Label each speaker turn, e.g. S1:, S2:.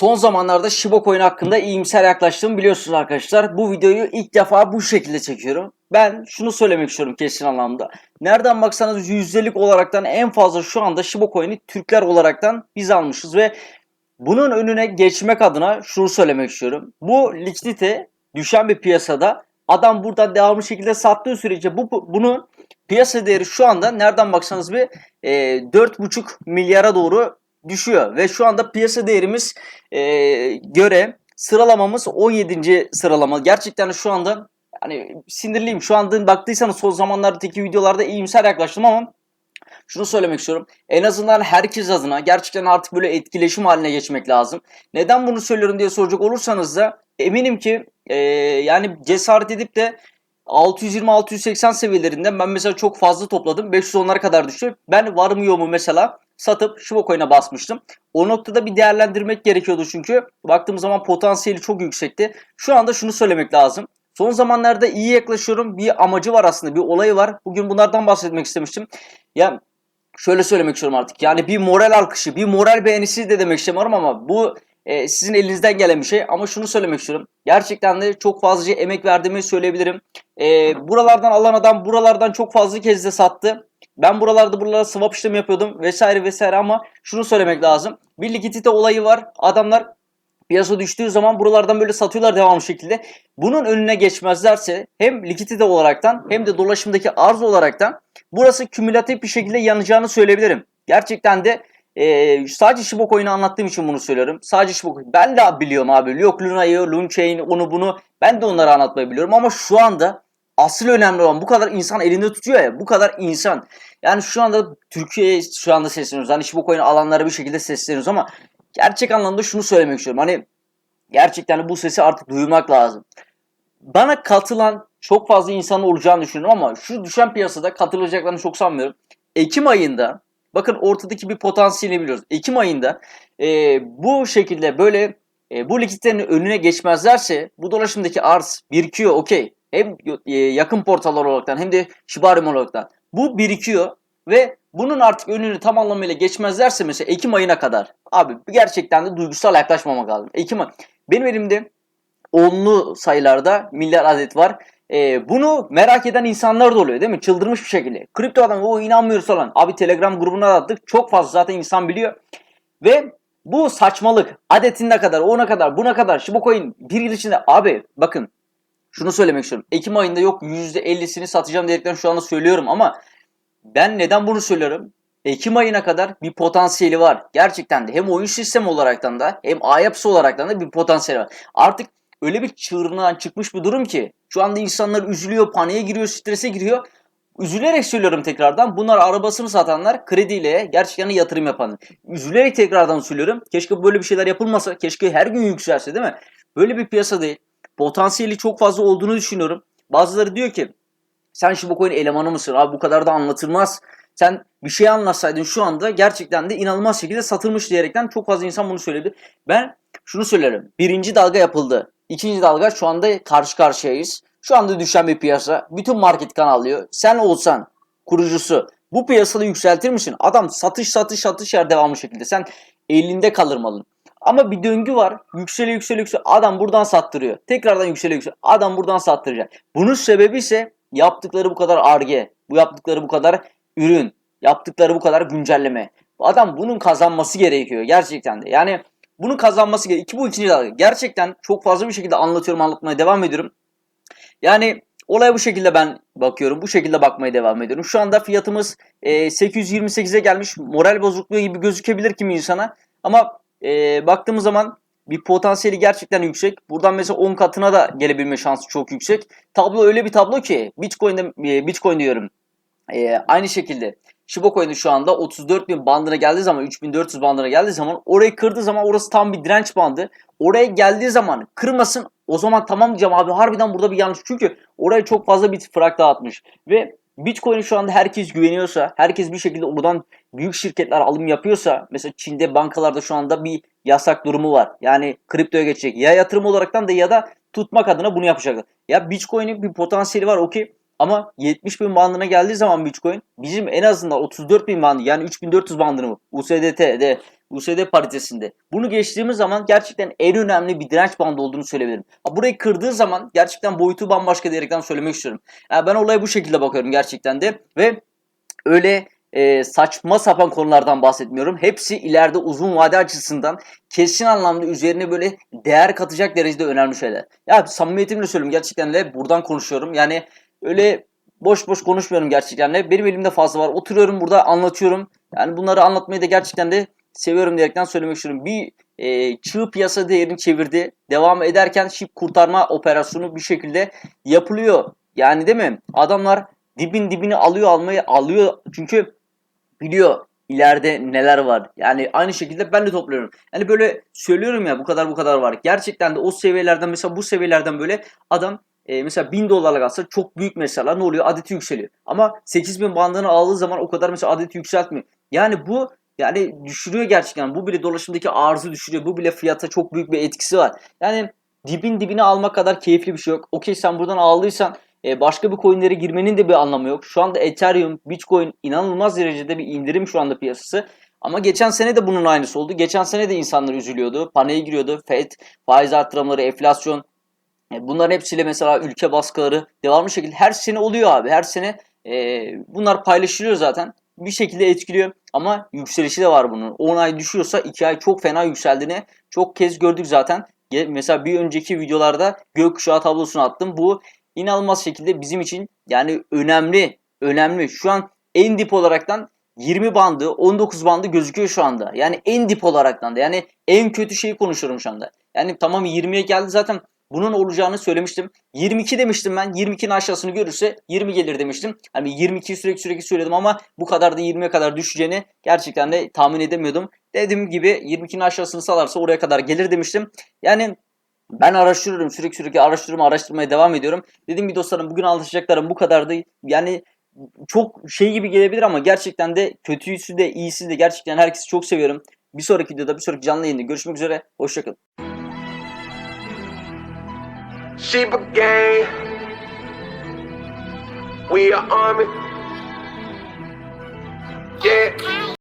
S1: Son zamanlarda Shiba Coin hakkında iyimser yaklaştığımı biliyorsunuz arkadaşlar. Bu videoyu ilk defa bu şekilde çekiyorum. Ben şunu söylemek istiyorum kesin anlamda. Nereden baksanız yüzdelik olaraktan en fazla şu anda Shiba Coin'i Türkler olaraktan biz almışız ve bunun önüne geçmek adına şunu söylemek istiyorum. Bu likidite düşen bir piyasada adam buradan devamlı şekilde sattığı sürece bu, bu bunun piyasa değeri şu anda nereden baksanız bir e, 4,5 milyara doğru düşüyor ve şu anda piyasa değerimiz e, göre sıralamamız 17. sıralama. Gerçekten şu anda hani sinirliyim. Şu anda baktıysanız son zamanlardaki videolarda iyimser yaklaştım ama şunu söylemek istiyorum. En azından herkes adına gerçekten artık böyle etkileşim haline geçmek lazım. Neden bunu söylüyorum diye soracak olursanız da eminim ki e, yani cesaret edip de 620-680 seviyelerinden ben mesela çok fazla topladım. 510'lara kadar düştü. Ben var mı yok mu mesela satıp Shiba Coin'e basmıştım. O noktada bir değerlendirmek gerekiyordu çünkü baktığımız zaman potansiyeli çok yüksekti. Şu anda şunu söylemek lazım. Son zamanlarda iyi yaklaşıyorum. Bir amacı var aslında, bir olayı var. Bugün bunlardan bahsetmek istemiştim. Ya şöyle söylemek istiyorum artık. Yani bir moral alkışı, bir moral beğenisi de demek istemiyorum ama bu e, sizin elinizden gelen bir şey. Ama şunu söylemek istiyorum. Gerçekten de çok fazlaca emek verdiğimi söyleyebilirim. E, buralardan alan adam buralardan çok fazla kez de sattı. Ben buralarda buralara swap işlemi yapıyordum vesaire vesaire ama şunu söylemek lazım. Bir likidite olayı var. Adamlar piyasa düştüğü zaman buralardan böyle satıyorlar devamlı şekilde. Bunun önüne geçmezlerse hem likidite olaraktan hem de dolaşımdaki arz olaraktan burası kümülatif bir şekilde yanacağını söyleyebilirim. Gerçekten de e, sadece Shiba Coin'i anlattığım için bunu söylüyorum. Sadece Shiba Coin. Ben de biliyorum abi. Yok Luna'yı, Lunchain, onu bunu. Ben de onları anlatmayı biliyorum ama şu anda asıl önemli olan bu kadar insan elinde tutuyor ya. Bu kadar insan. Yani şu anda Türkiye'ye şu anda sesleniyoruz. Hani Shiba Coin alanlara bir şekilde sesleniyoruz ama gerçek anlamda şunu söylemek istiyorum. Hani gerçekten bu sesi artık duymak lazım. Bana katılan çok fazla insan olacağını düşünüyorum ama şu düşen piyasada katılacaklarını çok sanmıyorum. Ekim ayında bakın ortadaki bir potansiyeli biliyoruz. Ekim ayında e, bu şekilde böyle e, bu likiditenin önüne geçmezlerse bu dolaşımdaki arz birikiyor okey. Hem e, yakın portallar olaraktan hem de Shibarium olaraktan. Bu birikiyor ve bunun artık önünü tam anlamıyla geçmezlerse mesela Ekim ayına kadar abi gerçekten de duygusal yaklaşmamak lazım. Ekim ay. Benim elimde onlu sayılarda milyar adet var. Ee, bunu merak eden insanlar da oluyor değil mi? Çıldırmış bir şekilde. Kripto adam o inanmıyoruz falan. Abi Telegram grubuna da attık. Çok fazla zaten insan biliyor. Ve bu saçmalık. Adetine kadar, ona kadar, buna kadar. Shiba Coin bir yıl içinde. Abi bakın şunu söylemek istiyorum. Ekim ayında yok %50'sini satacağım dediklerini şu anda söylüyorum ama ben neden bunu söylüyorum? Ekim ayına kadar bir potansiyeli var. Gerçekten de hem oyun sistemi olaraktan da hem ağ yapısı olaraktan da bir potansiyeli var. Artık öyle bir çığırından çıkmış bir durum ki şu anda insanlar üzülüyor, paniğe giriyor, strese giriyor. Üzülerek söylüyorum tekrardan. Bunlar arabasını satanlar krediyle gerçekten yatırım yapanlar. Üzülerek tekrardan söylüyorum. Keşke böyle bir şeyler yapılmasa. Keşke her gün yükselse değil mi? Böyle bir piyasa değil. Potansiyeli çok fazla olduğunu düşünüyorum. Bazıları diyor ki sen Shiba Coin elemanı mısın? Abi bu kadar da anlatılmaz. Sen bir şey anlatsaydın şu anda gerçekten de inanılmaz şekilde satılmış diyerekten çok fazla insan bunu söyledi. Ben şunu söylerim. Birinci dalga yapıldı. İkinci dalga şu anda karşı karşıyayız. Şu anda düşen bir piyasa. Bütün market kan alıyor. Sen olsan kurucusu bu piyasada yükseltir misin? Adam satış satış satış yer devamlı şekilde. Sen elinde kalır malın. Ama bir döngü var. Yükseliyor yükseliyor yükseliyor. Adam buradan sattırıyor. Tekrardan yükseliyor yükseliyor. Adam buradan sattıracak. Bunun sebebi ise yaptıkları bu kadar arge. Bu yaptıkları bu kadar ürün. Yaptıkları bu kadar güncelleme. Adam bunun kazanması gerekiyor gerçekten de. Yani bunun kazanması gerekiyor. İki bu ikinci dalga. Gerçekten çok fazla bir şekilde anlatıyorum anlatmaya devam ediyorum. Yani olaya bu şekilde ben bakıyorum. Bu şekilde bakmaya devam ediyorum. Şu anda fiyatımız e, 828'e gelmiş. Moral bozukluğu gibi gözükebilir kimi insana. Ama e, baktığımız zaman bir potansiyeli gerçekten yüksek. Buradan mesela 10 katına da gelebilme şansı çok yüksek. Tablo öyle bir tablo ki Bitcoin'de e, Bitcoin diyorum. E, aynı şekilde Shiba Coin'in şu anda 34.000 bandına geldiği zaman 3400 bandına geldiği zaman orayı kırdığı zaman orası tam bir direnç bandı. Oraya geldiği zaman kırmasın o zaman tamam diyeceğim abi harbiden burada bir yanlış. Çünkü oraya çok fazla bir frak dağıtmış. Ve Bitcoin şu anda herkes güveniyorsa, herkes bir şekilde oradan büyük şirketler alım yapıyorsa, mesela Çin'de bankalarda şu anda bir yasak durumu var. Yani kriptoya geçecek. Ya yatırım olaraktan da ya da tutmak adına bunu yapacaklar. Ya Bitcoin'in bir potansiyeli var okey. Ama 70 bin bandına geldiği zaman Bitcoin bizim en azından 34 bin bandı yani 3400 bandını mı USDT'de USD paritesinde. Bunu geçtiğimiz zaman gerçekten en önemli bir direnç bandı olduğunu söyleyebilirim. Burayı kırdığı zaman gerçekten boyutu bambaşka diyerekten söylemek istiyorum. Yani ben olaya bu şekilde bakıyorum gerçekten de ve öyle e, saçma sapan konulardan bahsetmiyorum. Hepsi ileride uzun vade açısından kesin anlamda üzerine böyle değer katacak derecede önemli şeyler. Ya samimiyetimle söylüyorum gerçekten de buradan konuşuyorum. Yani öyle boş boş konuşmuyorum gerçekten de. Benim elimde fazla var. Oturuyorum burada anlatıyorum. Yani bunları anlatmayı da gerçekten de seviyorum diyerekten söylemek istiyorum. Bir e, çığ piyasa değerini çevirdi. Devam ederken şip kurtarma operasyonu bir şekilde yapılıyor. Yani değil mi? Adamlar dibin dibini alıyor almayı alıyor. Çünkü biliyor ileride neler var. Yani aynı şekilde ben de topluyorum. Yani böyle söylüyorum ya bu kadar bu kadar var. Gerçekten de o seviyelerden mesela bu seviyelerden böyle adam e, mesela 1000 dolarlık alsa çok büyük mesela ne oluyor? Adeti yükseliyor. Ama 8000 bandını aldığı zaman o kadar mesela adeti yükseltmiyor. Yani bu yani düşürüyor gerçekten. Bu bile dolaşımdaki arzı düşürüyor. Bu bile fiyata çok büyük bir etkisi var. Yani dibin dibine almak kadar keyifli bir şey yok. Okey sen buradan aldıysan e, başka bir coinlere girmenin de bir anlamı yok. Şu anda Ethereum, Bitcoin inanılmaz derecede bir indirim şu anda piyasası. Ama geçen sene de bunun aynısı oldu. Geçen sene de insanlar üzülüyordu. Paniğe giriyordu. FED, faiz artırımları, enflasyon. E, bunların hepsiyle mesela ülke baskıları devamlı şekilde her sene oluyor abi. Her sene e, bunlar paylaşılıyor zaten. Bir şekilde etkiliyor. Ama yükselişi de var bunun. 10 ay düşüyorsa 2 ay çok fena yükseldiğini çok kez gördük zaten. Mesela bir önceki videolarda gökkuşağı tablosunu attım. Bu inanılmaz şekilde bizim için yani önemli. Önemli. Şu an en dip olaraktan 20 bandı, 19 bandı gözüküyor şu anda. Yani en dip olaraktan da. Yani en kötü şeyi konuşuyorum şu anda. Yani tamam 20'ye geldi zaten bunun olacağını söylemiştim. 22 demiştim ben. 22'nin aşağısını görürse 20 gelir demiştim. Hani 22'yi sürekli sürekli söyledim ama bu kadar da 20'ye kadar düşeceğini gerçekten de tahmin edemiyordum. Dediğim gibi 22'nin aşağısını salarsa oraya kadar gelir demiştim. Yani ben araştırıyorum sürekli sürekli araştırıyorum araştırmaya devam ediyorum. Dediğim gibi dostlarım bugün anlatacaklarım bu kadardı. Yani çok şey gibi gelebilir ama gerçekten de kötüsü de iyisi de gerçekten herkesi çok seviyorum. Bir sonraki videoda bir sonraki canlı yayında görüşmek üzere. Hoşçakalın.
S2: Sheba gang. We are army. Yeah.